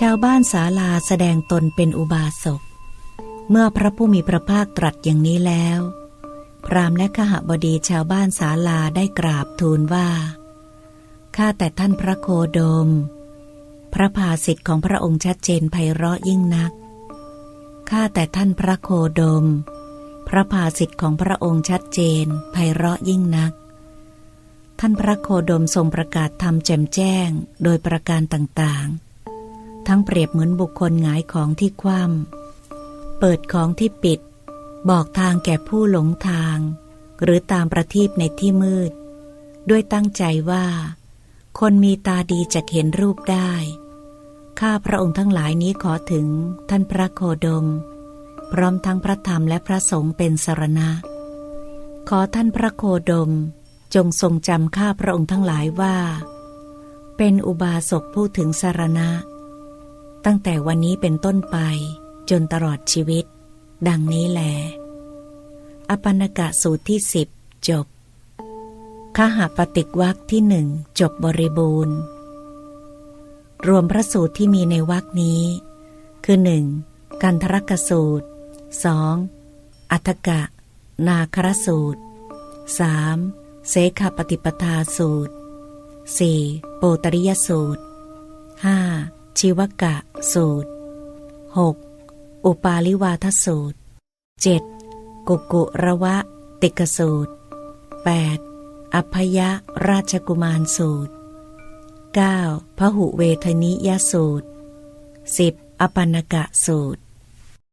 ชาวบ้านศาลาแสดงตนเป็นอุบาสก เมื่อพระผู้มีพระภาคตรัสอย่างนี้แล้ว พรามและขหบดีชาวบ้านศาลาได้กราบทูลว่า ข้าแต่ท่านพระโคดม พระภาสิทธิ์ของพระองค์ชัดเจนไพเราะยิ่งนัก ข้าแต่ท่านพระโคดม พระภาสิทธิ์ของพระองค์ชัดเจนไพเราะยิ่งนัก ท่านพระโคดมทรงประกาศธรรมแจ่มแจ้งโดยประการต่างๆ ทั้งเปรียบเหมือนบุคคลหงายของที่คว่ำเปิดของที่ปิด บอกทางแก่ผู้หลงทาง หรือตามประทีปในที่มืด ด้วยตั้งใจว่า คนมีตาดีจะเห็นรูปได้ ข้าพระองค์ทั้งหลายนี้ขอถึงท่านพระโคดม พร้อมทั้งพระธรรมและพระสงฆ์เป็นสรณะ ขอท่านพระโคดมจงทรงจำข้าพระองค์ทั้งหลายว่า เป็นอุบาสกผู้ถึงสารณะ ตั้งแต่วันนี้เป็นต้นไปจนตลอดชีวิต ดังนี้แล อปันกะสูตรที่สิบจบขหาปฏิกวักที่หนึ่งจบบริบูรณ์ รวมพระสูตรที่มีในวักนี้ คือหนึ่งกันทรกสูตรสองอัฏฐกะ นาครสูตรสามเสขปฏิปทาสูตรสี่โปตริยสูตรห้าชีวกะ สูตรหกอุปาลิวาทสูตรเจ็ดกุกุระวะติกสูตรแปดอภยราชกุมารสูตร 9. พหุเวทนิยสูตร 10. อปันกะสูตร